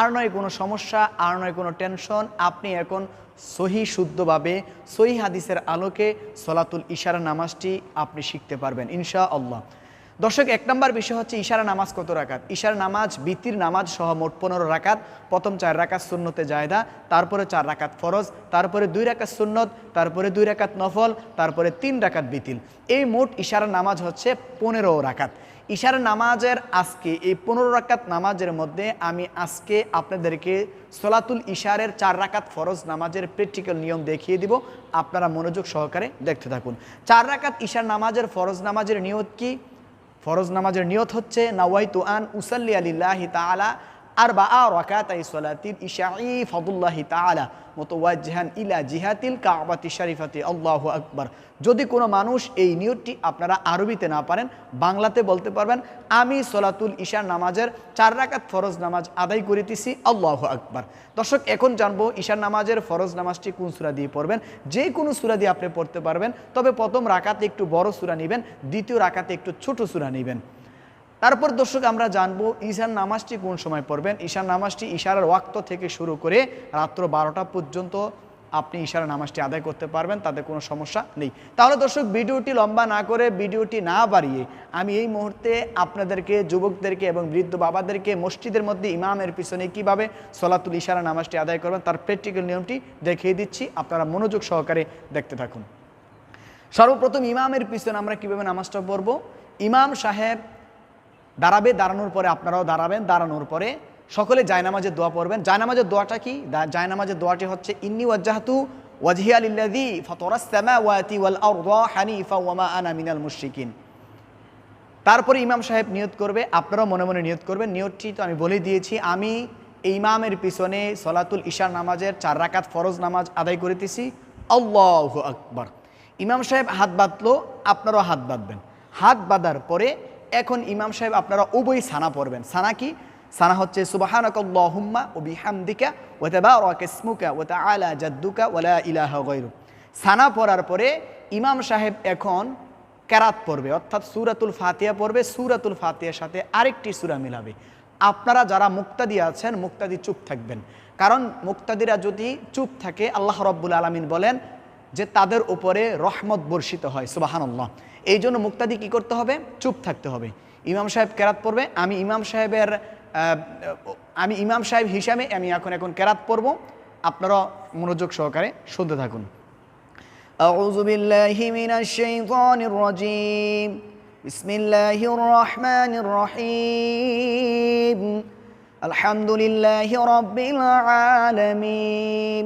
আর নয় কোনো সমস্যা, আর নয় কোনো টেনশন। আপনি এখন সহি, শুদ্ধভাবে সহি হাদিসের আলোকে সলাতুল ইশারা নামাজটি আপনি শিখতে পারবেন ইনশা আল্লাহ দর্শক, এক নম্বর বিষয় হচ্ছে ইশারা নামাজ কত রাকাত? ইশারা নামাজ, বিতির নামাজ সহ মোট পনেরো রাকাত। প্রথম চার রাকাত সুন্নতে জায়দা, তারপরে চার রাকাত ফরজ, তারপরে দুই রাকাত সুন্নত, তারপরে দুই রাকাত নফল, তারপরে তিন রাকাত বিতিল। এই মোট ইশারা নামাজ হচ্ছে পনেরো রাকাত। ইশারা নামাজের আজকে, এই পনেরো রাকাত নামাজের মধ্যে আমি আজকে আপনাদেরকে সলাতুল ইশারের চার রাকাত ফরজ নামাজের প্র্যাকটিক্যাল নিয়ম দেখিয়ে দিব। আপনারা মনোযোগ সহকারে দেখতে থাকুন। চার রাকাত ইশার নামাজের ফরজ নামাজের নিয়ত কি? ফরজ নামাজের নিয়ত হচ্ছে নাওয়াইতু আন উসাল্লি আলিল্লাহি তাআলা আর বা আ রাকাতাই সলাতিল ইশাই ফদুল্লাহি ইলা জিহাতিল কাবাতি শরীফাতি। আল্লাহু আকবার। যদি কোনো মানুষ এই নিয়তটি আপনারা আরবিতে না পারেন, বাংলাতে বলতে পারবেন, আমি সলাতুল ইশার নামাজের চার রাকাত ফরজ নামাজ আদায় করিতেছি, আল্লাহু আকবার। দর্শক, এখন জানব ঈশার নামাজের ফরজ নামাজটি কোন সূরা দিয়ে পড়বেন। যে কোনো সূরা দিয়ে আপনি পড়তে পারবেন, তবে প্রথম রাকাতে একটু বড় সূরা নেবেন, দ্বিতীয় রাকাতে একটু ছোট সূরা নেবেন। তারপর দর্শক, আমরা জানব ঈশার নামাজটি কোন সময় পড়বেন? ঈশার নামাজটি ইশারার ওয়াক্ত থেকে শুরু করে রাত্র বারোটা পর্যন্ত আপনি ইশারা নামাজটি আদায় করতে পারবেন, তাতে কোনো সমস্যা নেই। তাহলে দর্শক, ভিডিওটি লম্বা না করে ভিডিওটি না বাড়িয়ে আমি এই মুহূর্তে আপনাদেরকে, যুবকদেরকে এবং বৃদ্ধ বাবাদেরকে, মসজিদের মধ্যে ইমামের পিছনে কীভাবে সলাতুল ইশারা নামাজটি আদায় করবেন, তার প্র্যাকটিক্যাল নিয়মটি দেখিয়ে দিচ্ছি। আপনারা মনোযোগ সহকারে দেখতে থাকুন। সর্বপ্রথম ইমামের পিছনে আমরা কীভাবে নামাজটা পড়ব? ইমাম সাহেব দাঁড়াবে, দাঁড়ানোর পরে আপনারাও দাঁড়াবেন, দাঁড়ানোর পরে সকলে জায়নামাজের দোয়া পড়বেন। জায়নামাজের দোয়াটা কি? জায়নামাজের দোয়াটি হচ্ছে, ইন্নি ওয়াজ্জাহাতু ওয়াজহিয়া লিল্লাযী ফাতারাস ওয়া তারপরে ইমাম সাহেব নিয়ত করবে, আপনারাও মনে মনে নিয়ত করবেন। নিয়তটি তো আমি বলে দিয়েছি, আমি ইমামের পিছনে সলাতুল ঈশার নামাজের চার রাকাত ফরজ নামাজ আদায় করিতেছি। আল্লাহ আকবর। ইমাম সাহেব হাত বাঁধলো, আপনারাও হাত বাঁধবেন। হাত বাঁধার পরে এখন ইমাম সাহেব, আপনারা উভয় সানা পড়বেন। সানা কি? সানা হচ্ছে ও গায়রুক সানা পড়ার পরে ইমাম সাহেব এখন কেরাত পড়বে, অর্থাৎ সুরাতুল ফাতিয়া পড়বে। সুরাতুল ফাতিয়ার সাথে আরেকটি সুরা মিলাবে। আপনারা যারা মুক্তাদি আছেন, মুক্তাদি চুপ থাকবেন। কারণ মুক্তাদিরা যদি চুপ থাকে, আল্লাহ রব্বুল আলমিন বলেন যে তাদের উপরে রহমত বর্ষিত হয় সুবাহান্লাহ এই জন্য মুক্তাদি কি করতে হবে চুপ থাকতে হবে ইমাম সাহেব কেরাত পড়বে আমি ইমাম সাহেবের আহ, আমি ইমাম সাহেব হিসাবে আমি এখন এখন কেরাত পড়ব আপনারা মনোযোগ সহকারে শুনতে থাকুন أعوذ بالله من الشيطان الرجيم بسم الله الرحمن الرحيم الحمد لله رب العالمين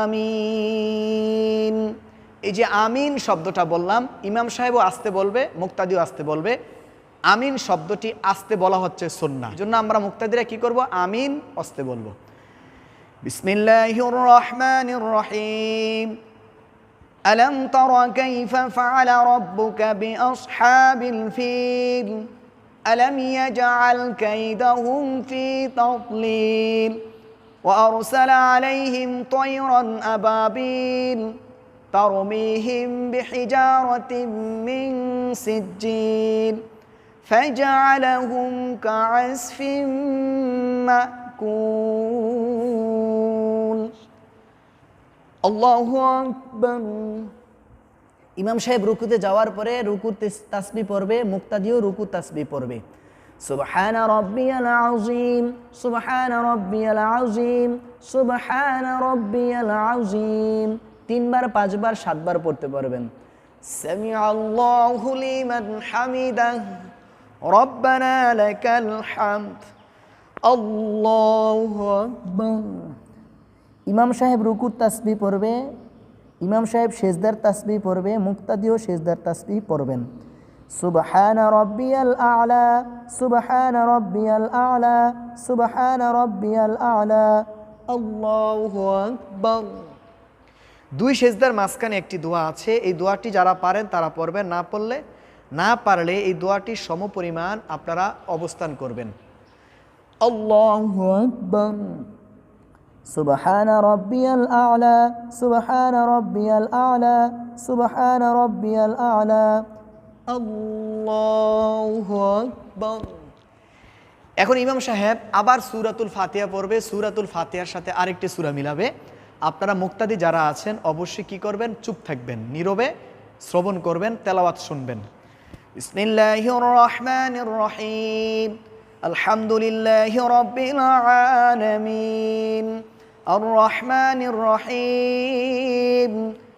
আমিন এই যে আমিন শব্দটা বললাম ইমাম সাহেবও আসতে বলবে মুক্তাদিও আসতে বলবে আমিন শব্দটি আসতে বলা হচ্ছে সন্না এই জন্য আমরা মুক্তাদিরা কি করব আমিন আসতে বলবো بسم الله الرحمن الرحيم ألم تر كيف فعل ربك بأصحاب الفيل ألم يجعل كيدهم في تضليل وأرسل عليهم طيرا أبابيل ترميهم بحجارة من سجيل فجعلهم كعسف مأكول আল্লাহু আকবার ইমাম সাহেব রুকুতে যাওয়ার পরে রুকুর তাসবি পড়বে মুক্তাদিও রুকু তাসবি পড়বে সুবহান রব্বিয়াল আযীম, সুবহান রব্বিয়াল আযীম, সুবহান রব্বিয়াল আযীম। তিনবার, পাঁচবার, সাতবার পড়তে পারবেন। সামি আল্লাহু লিমান হামিদাহ, রব্বানা লাকাল হামদ। আল্লাহু আকবার। ইমাম সাহেব রুকুর তাসবি পড়বে, ইমাম সাহেব শেজদার তাসবি পড়বে, মুক্তাদিও শেজদার তাসবি পড়বেন। সুবহান রব্বিয়াল আলা সুবহান রব্বিয়াল আলা সুবহান রব্বিয়াল আলা الله أكبر দুই সেজদার মাঝখানে একটি দোয়া আছে এই দোয়াটি যারা পারেন তারা পড়বেন না পড়লে না পারলে এই দোয়াটির সমপরিমাণ আপনারা অবস্থান করবেন الله أكبر سبحان ربي الأعلى سبحان ربي الأعلى سبحان ربي الأعلى الله أكبر এখন ইমাম সাহেব আবার সুরাতুল ফাতিয়া পড়বে। সুরাতুল ফাতিয়ার সাথে আরেকটি সুরা মিলাবে। আপনারা মুক্তাদি যারা আছেন, অবশ্যই কি করবেন? চুপ থাকবেন, নীরবে শ্রবণ করবেন, তেলাওয়াত শুনবেন। রহিম আলহামদুলিল্লাহি রহমানির রহিম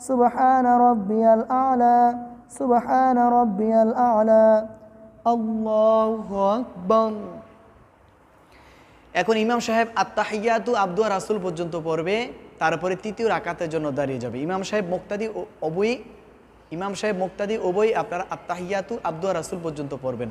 سبحان ربي الأعلى سبحان ربي الأعلى الله أكبر এখন ইমাম সাহেব আত্মাহিয়াতু আব্দুয়া রাসুল পর্যন্ত পড়বে তারপরে তৃতীয় রাকাতের জন্য দাঁড়িয়ে যাবে ইমাম সাহেব মুক্তাদি অবই ইমাম সাহেব মুক্তাদি অবই আপনারা আত্মাহিয়াতু আব্দুয়া রাসুল পর্যন্ত পড়বেন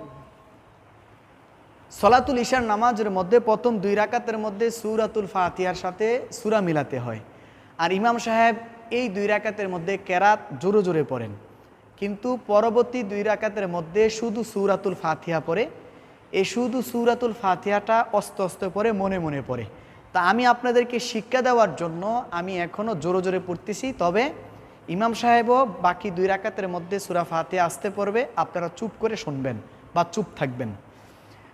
সলাতুল ইশার নামাজের মধ্যে প্রথম দুই রাকাতের মধ্যে সুরাতুল ফাতিহার সাথে সুরা মিলাতে হয়। আর ইমাম সাহেব এই দুই রাকাতের মধ্যে কেরাত জোরে জোরে পড়েন। কিন্তু পরবর্তী দুই রাকাতের মধ্যে শুধু সুরাতুল ফাতিহা পড়ে। এই শুধু সুরাতুল ফাতিহাটা অস্ত অস্ত পরে মনে মনে পড়ে। তা আমি আপনাদেরকে শিক্ষা দেওয়ার জন্য আমি এখনও জোরে জোরে পড়তেছি, তবে ইমাম সাহেবও বাকি দুই রাকাতের মধ্যে সুরা ফাতিহা আসতে পড়বে, আপনারা চুপ করে শুনবেন বা চুপ থাকবেন।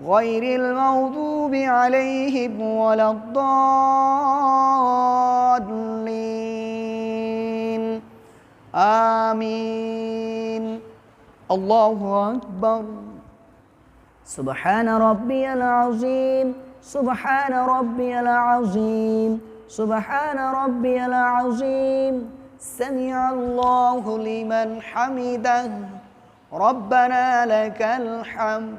غير المغضوب عليهم ولا الضالين. آمين. الله أكبر. سبحان ربي العظيم. سبحان ربي العظيم. سبحان ربي العظيم. سمع الله لمن حمده. ربنا لك الحمد.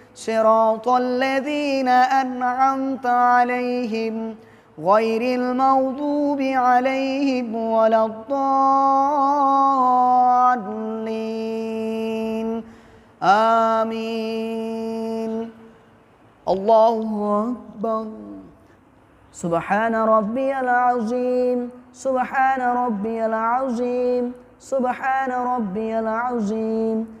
صراط الذين أنعمت عليهم غير المغضوب عليهم ولا الضالين. آمين. الله أكبر. سبحان ربي العظيم. سبحان ربي العظيم. سبحان ربي العظيم.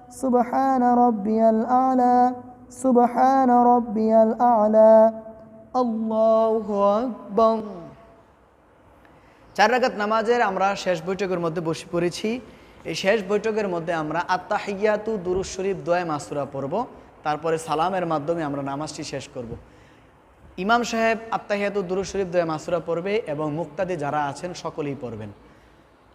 سبحان ربي الأعلى سبحان ربي الأعلى الله أكبر চার রাকাত নামাজের আমরা শেষ বৈঠকের মধ্যে বসে পড়েছি এই শেষ বৈঠকের মধ্যে আমরা আত্মাহিয়াতু দুরুজ শরীফ দোয়া মাসুরা পড়ব তারপরে সালামের মাধ্যমে আমরা নামাজটি শেষ করব ইমাম সাহেব আত্মাহিয়াতু দুরুজ শরীফ দোয়া মাসুরা পড়বে এবং মুক্তাদি যারা আছেন সকলেই পড়বেন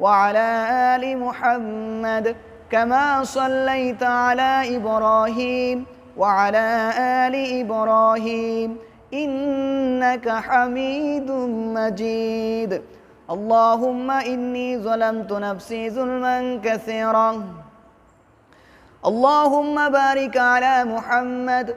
وعلى آل محمد كما صليت على إبراهيم وعلى آل إبراهيم إنك حميد مجيد. اللهم إني ظلمت نفسي ظلما كثيرا. اللهم بارك على محمد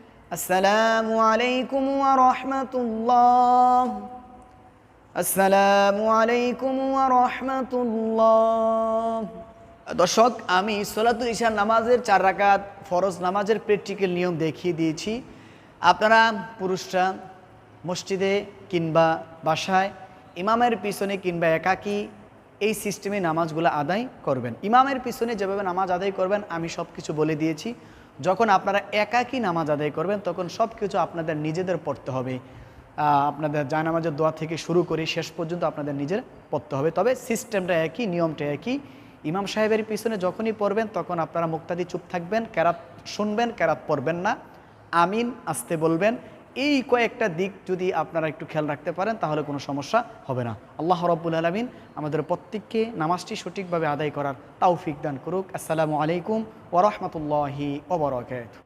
আসসালামু আলাইকুম ওয়া রাহমাতুল্লাহ। আসসালামু আলাইকুম ওয়া রাহমাতুল্লাহ। দর্শক, আমি সোলাতুল ইশার নামাজের চার রাকাত ফরজ নামাজের প্র্যাকটিক্যাল নিয়ম দেখিয়ে দিয়েছি। আপনারা পুরুষরা মসজিদে কিংবা বাসায়, ইমামের পিছনে কিংবা একাকী এই সিস্টেমে নামাজগুলো আদায় করবেন। ইমামের পিছনে যেভাবে নামাজ আদায় করবেন, আমি সব কিছু বলে দিয়েছি। যখন আপনারা একাকী নামাজ আদায় করবেন, তখন সব কিছু আপনাদের নিজেদের পড়তে হবে। আপনাদের জায়নামাজের দোয়া থেকে শুরু করে শেষ পর্যন্ত আপনাদের নিজের পড়তে হবে। তবে সিস্টেমটা একই, নিয়মটা একই। ইমাম সাহেবের পিছনে যখনই পড়বেন, তখন আপনারা মুক্তাদি চুপ থাকবেন ক্যারাত শুনবেন ক্যারাত পড়বেন না। আমিন, আসতে বলবেন। এই কয়েকটা দিক যদি আপনারা একটু খেয়াল রাখতে পারেন, তাহলে কোনো সমস্যা হবে না। আল্লাহ রব্বুল আলমিন আমাদের প্রত্যেককে নামাজটি সঠিকভাবে আদায় করার তাওফিক দান করুক। আসসালামু আলাইকুম ওরহমতুল্লাহি ওবরাকাত